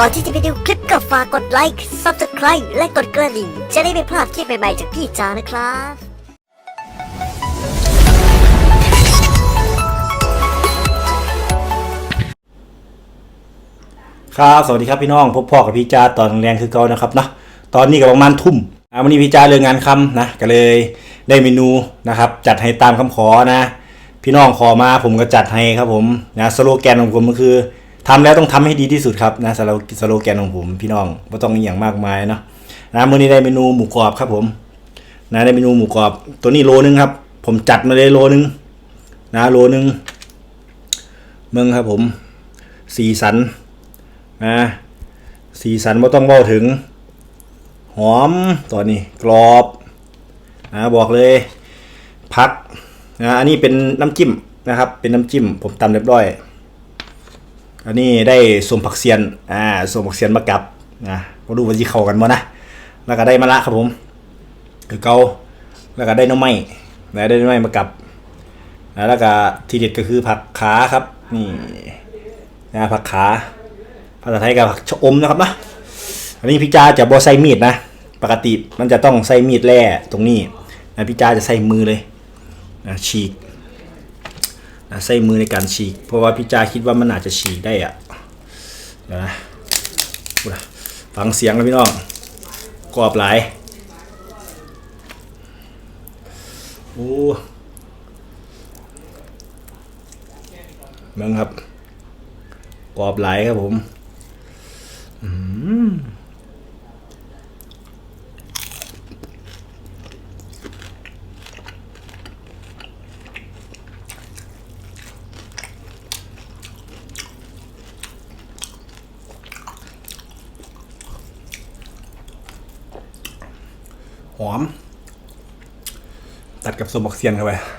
ก่อนที่จะไปดูคลิปก็ฝากกดไลค์ Subscribe และกดกระดิ่ง จะได้ไม่พลาดคลิปใหม่ๆจากพี่จานะครับครับสวัสดีครับพี่น้องพบพ่อกับพี่จาตอนแรงคือเก่านะครับเนาะตอนนี้กับประมาณทุ่มอ่าวันนี้พี่จาเรื่องงานคำนะก็เลยได้เมนูนะครับ จัดให้ตามคำขอนะ พี่น้องขอมาผมก็จัดให้ครับผมนะสโลแกนของผมก็คือ ทำแล้วต้องทำให้ดีที่สุดครับนะสโลสโลแกนของผมพี่น้องไม่ต้องมีอย่างมากมายเนาะนะมื้อนี้ได้เมนูหมูกรอบครับผมนะได้เมนูหมูกรอบตัวนี้โลนึงครับ ผมจัดมาเลยโลนึงนะโลนึงเมืองครับผมสีสันนะสีสันไม่ต้องเว้าถึง หอมตัวนี้กรอบนะบอกเลยพักนะอันนี้เป็นน้ำจิ้มนะครับ เป็นน้ำจิ้ม ผมตำเรียบร้อย อันนี้ได้สมผักเซียนอ่าสมผักเซียนมากับนะมาดูว่าจะเข้ากันมั้นะแล้วก็ได้มะละครับผมคือเกาแล้วก็ได้น้ำไม้แล้วได้น้ำไม้มากับแล้วก็ทีเด็ดก็คือผักขาครับนี่นะผักขาภาษาไทยกับผักชะอมนะครับนะอันนี้พี่จาจะบอใส่มีดนะ ปกติมันจะต้องใส่มีดแร่ตรงนี้นะพี่จาจะใส่มือเลยนะฉีก นะใส่มือในการฉีก เพราะว่าพี่จาคิดว่ามันอาจจะฉีกได้อะเดี๋ยวนะนะฟังเสียงนะพี่น้องกรอบหลายโอ้เมืองครับกรอบหลายครับผม ตัดกับ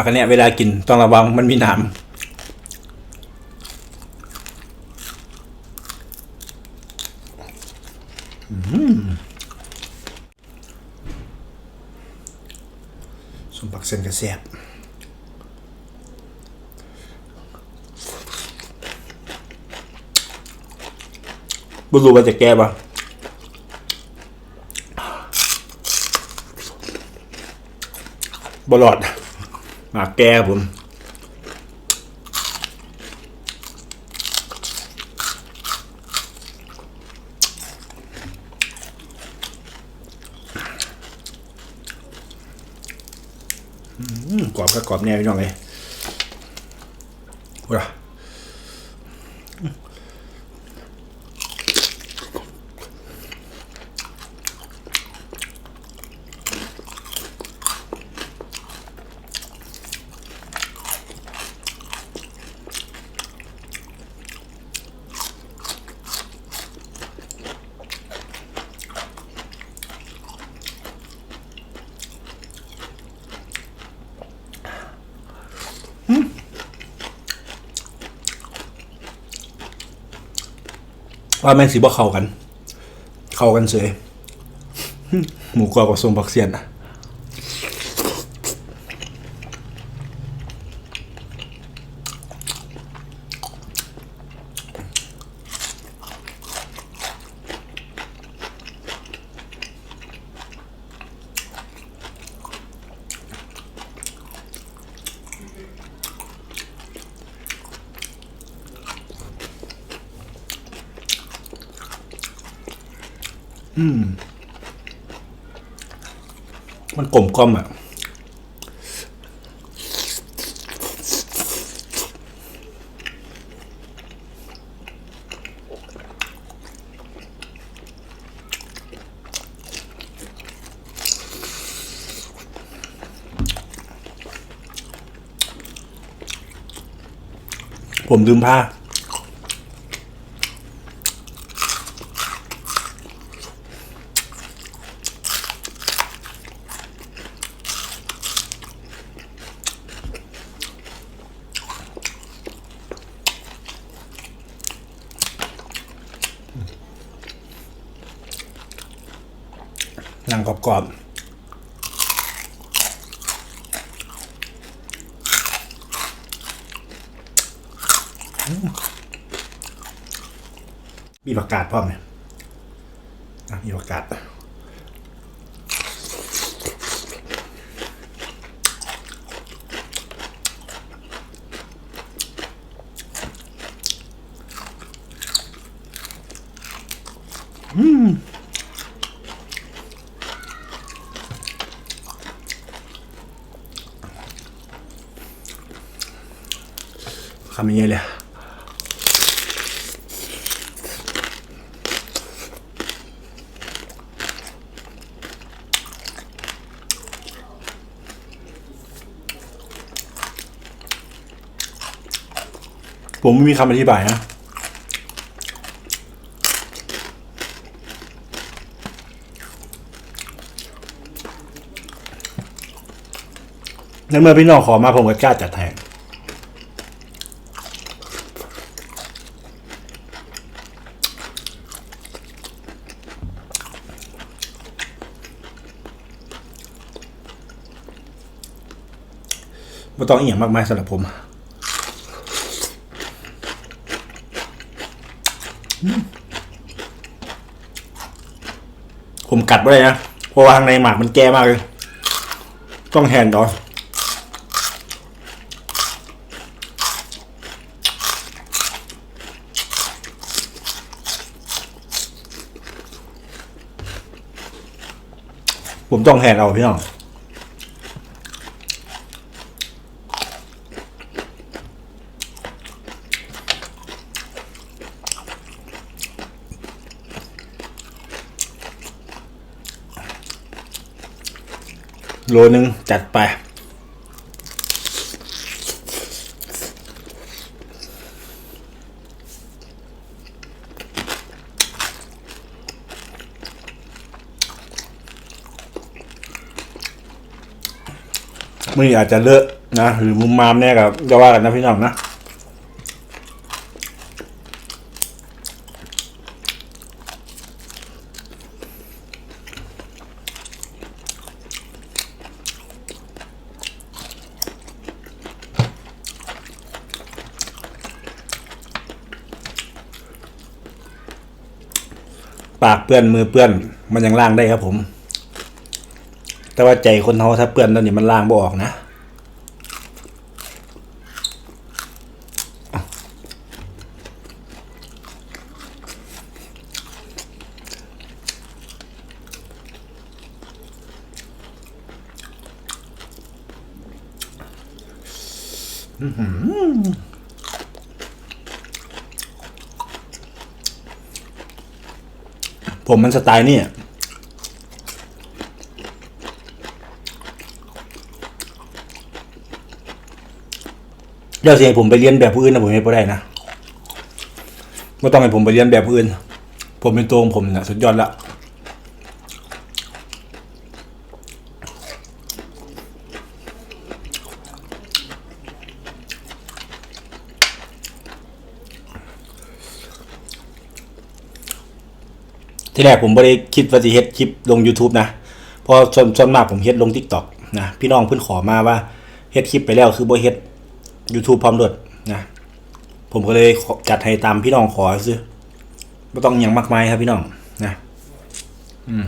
ผักอันเนี้ยเวลากินต้องระวังมันมีหนามอืมสมผักเส้นกระแซบไม่รู้ว่าจะแก้ปะบลอด หมากแก่ผมกรอบก็กรอบแน่พี่น้องเลยว้า ว่าแม่งสีบ่เข้ากัน เข้ากันเฉยหมูกรอบกับส้มผักเสียนอะ มันกลมกล่อมอะ ผมลืมผ้า หนังกรอบๆอืมมีประกาศพร้อมเนี่ยมีประกาศคำนี้เลยผมไม่มีคำอธิบายนะ ในเมื่อพี่น้องขอมาผมก็กล้าจัดแท ต้องอีกอย่างมากมายสำหรับผมผมกัดไม่ได้นะเพราะว่าข้างในหมากมันแก่มากเลย ต้องแฮนด์ดอผมต้องแฮนด์เอาพี่น้อง โลนึงจัดไปมืออาจจะเลอะนะ หรือมุมมามเนี่ยกับจะว่ากันนะพี่น้องนะ ปากเปื้อนมือเปื้อน มันยังล้างได้ครับผม แต่ว่าใจคนเขาถ้าเปื้อนแล้วนี่มันล้างบ่ออกนะ ผมมันสไตล์นี่เดี๋ยวสิให้ผมไปเรียนแบบผู้อื่นนะผมไม่ได้นะไม่ต้องให้ผมไปเรียนแบบผู้อื่น ผมเป็นตัวของผมนะสุดยอดละ ที่แรกผมไม่ได้คิดว่าจะเฮ็ดคลิปลง YouTube นะเพราะส่วนส่วนมากผมเฮ็ดลง TikTok นะพี่น้องเพิ่นขอมาว่าเฮ็ดคลิปไปแล้วคือบ่เฮ็ด YouTube พร้อมโดดนะผมก็เลยจัดให้ตามพี่น้องขอซื้อไม่ต้องอย่างมากมายครับพี่น้องนะ อืม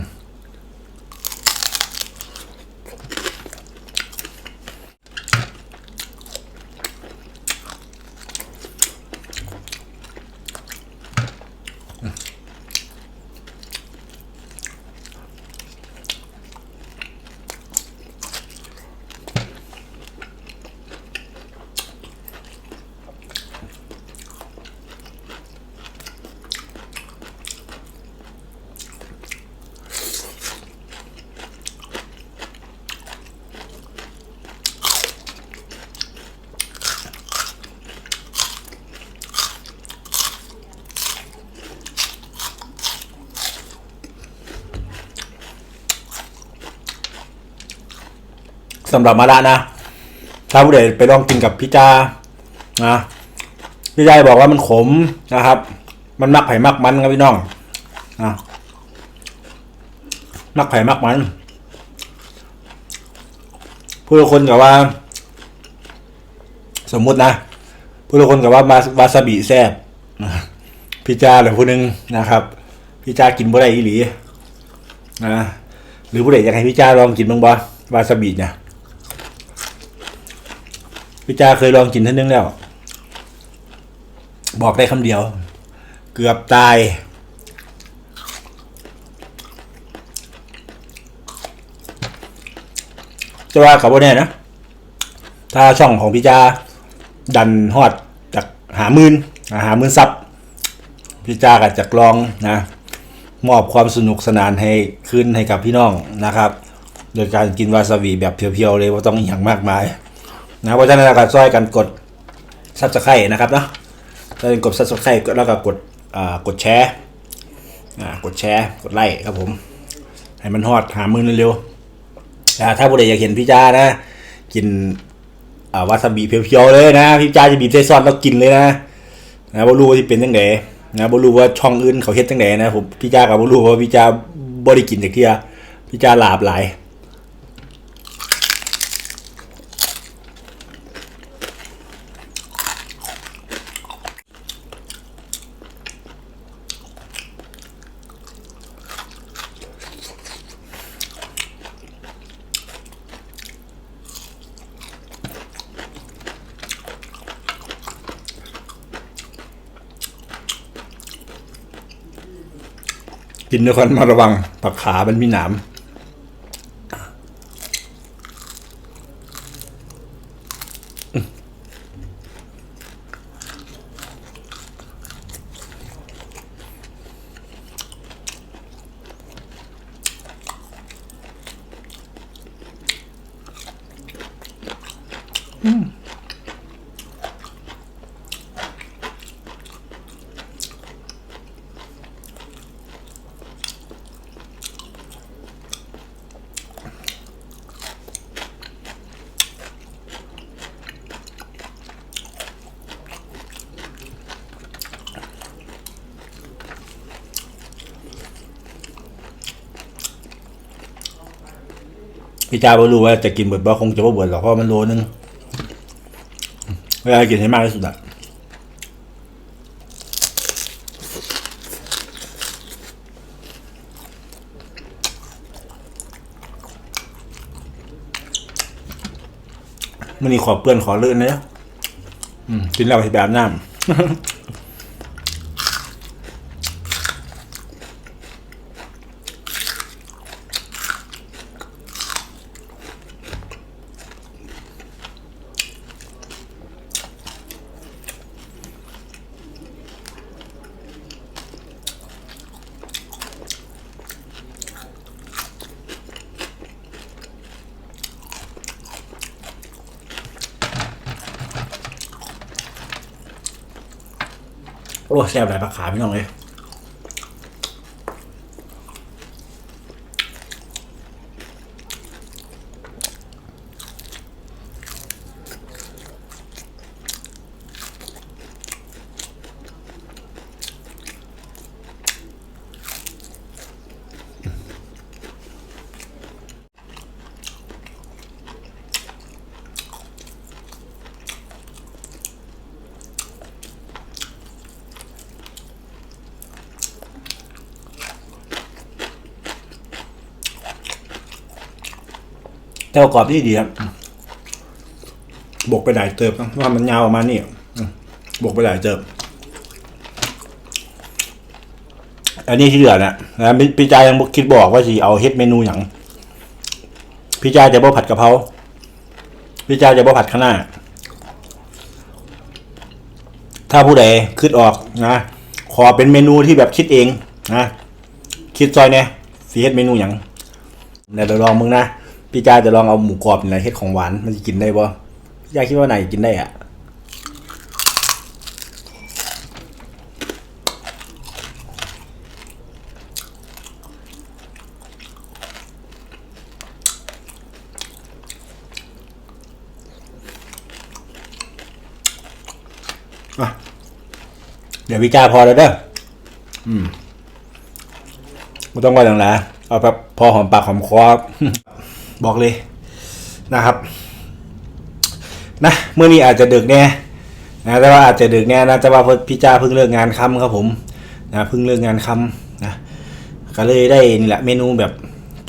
สำหรับมาละนะ ถ้าผู้ใดไปลองกินกับพี่จานะพี่จาบอกว่ามันขมนะครับ มันมักไผ่มักมันครับพี่น้องนะมักไผ่มักมันผู้ละคนกับว่า สมมุตินะผู้ละคนกับว่าวาวาซาบิแซ่บนะพี่จาหรือผู้หนึงนะครับพี่จากินบ่ได้อีหลีนะหรือผู้ใดอยากให้พี่จาลองกินบ้างบ่วาซาบิเนี่ย พี่จาเคยลองกินท่านนึงแล้ว บอกได้คำเดียว เกือบตาย จะว่ากับว่าแน่นะ ถ้าช่องของพี่จาดันฮอดจากหามื่นอ่าหามื่นซับพี่จาก็จะลองนะมอบความสนุกสนานให้คืนให้กับพี่น้องนะครับ โดยการกินวาซาบิแบบเพียวๆเลยว่าต้องอหย่างมากมาย นะเพราะฉะนั้นเราก็ช่วยกันกดซับสไครต์นะครับเนาะช่วยกันกดซับสไครต์แล้วก็กดอ่ากดแชร์อ่ากดแชร์กดไลค์ครับผมให้มันฮอดหามือเร็วๆถ้าผู้ใดอยากเห็นพี่จ้านะกินอ่าวาซาบิเพียวๆเลยนะพี่จ้าจะบีบใส่ซอสแล้วกินเลยนะนะบ่รู้ว่าที่เป็นจังไดนะบ่รู้ว่าช่องอื่นเขาเฮ็ดจังไดนะผมพี่จ้ากับบ่รู้ว่าพี่จ้าบ่ได้กินจากเที่ยพี่จ้าลาบหลาย กินด้วยคนมระวังผักขามันมีหนาม พี่จ้าบ่รู้ว่าจะกินเบิดบ่คงจะบ่เบิดหรอกเพราะมันโลนึงเวลากินให้มากที่สุดอะมันนี่ขอเปื้อนขอเลื่อนเลยอืมกินแล้วไปแบบน้ำ โอ้แซ่บหลายปลาขาพี่น้องเลย แต่ประกอบที่ดีครับบกไปหลายเติบนะว่ามันยาวออกมานี่อืมบกไปหลายเติบ อันนี้ที่เหลือนะนะพี่พี่จายยังคิดบอกว่าสิเอาเฮ็ดเมนูอย่างพี่จายจะบ่ผัดกะเพราพี่จายจะบ่ผัดข้างหน้า ถ้าผู้ใดคิดออกนะขอเป็นเมนูที่แบบคิดเองนะคิดซอยเนี่ยสิเฮ็ดเมนูอย่างเดี๋ยวลองมึงนะ พี่จ้าจะลองเอาหมูกรอบอะไรเฮ็ดของหวานมันจะกินได้ปะพี่จ้าคิดว่าไหนกินได้อะเดี๋ยววิจาพอแล้วเด้อ อืมไม่ต้องว่าอย่างไรเอาแบบพอหอมปากหอมคอ บอกเลยนะครับนะเมื่อนี้อาจจะดึกแน่นะแต่ว่าอาจจะดึกแน่นะแต่ว่าพี่จ้าเพิ่งเลิกงานค่ำครับผมนะเพิ่งเลิกงานค่ำนะก็เลยได้นี่แหละเมนูแบบ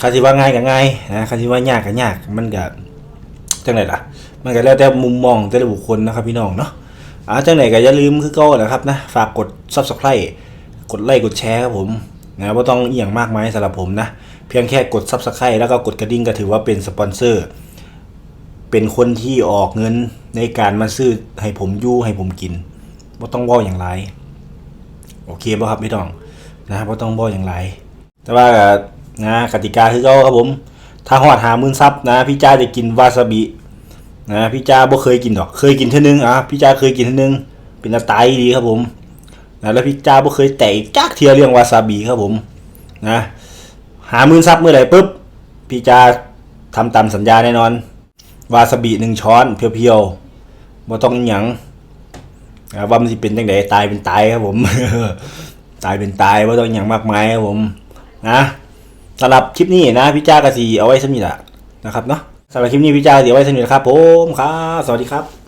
คาสิว่าง่ายกับง่ายนะคาสิว่ายากกับยากมันก็จังไหนล่ะ มันก็แล้วแต่มุมมองแต่ละบุคคลนะครับพี่น้องเนาะอ่าจังไหนก็อย่าลืมคือก็นะครับนะฝากกด subscribe กดไลค์กดแชร์ครับผมนะว่าต้องเอียงมากมายสำหรับผมนะ พียงแค่กด subscribe แล้วก็กดกระดิ่งก็ถือว่าเป็นสปอนเซอร์ เป็นคนที่ออกเงินในการมาซื้อให้ผมยู่ให้ผมกินว่าต้องบอกอย่างไร โอเคป่ะครับพี่น้องนะว่าต้องบอกอย่างไร แต่ว่าก็นะกติกาคือเขาครับผม ถ้าหอดหามื่นซับนะพี่จ้าจะกินวาซาบินะพี่จ้าบ่เคยกินดอก เคยกินเท่านึงอะพี่จ้าเคยกินเท่านึง เป็นตาไตดีครับผมนะแล้วพี่จ้าบ่เคยแตะจักเทียเรื่องวาซาบิครับผม นะ หามื่นซับเมื่อไหร่ปุ๊บ พี่จ้าทำตามสัญญาแน่นอน วาซาบิหนึ่งช้อนเพียวๆบ่ต้องหยังอ่าว่ามันสิเป็นจังไดตายเป็นตายครับผม ตายเป็นตายบ่ต้องหยังมากมายครับผมนะสำหรับคลิปนี้นะพี่จ้ากะสีเอาไว้สำนิทอะนะครับเนาะสำหรับคลิปนี้พี่จ้าเดี๋ยวไว้สำนิทครับผมครับ สวัสดีครับ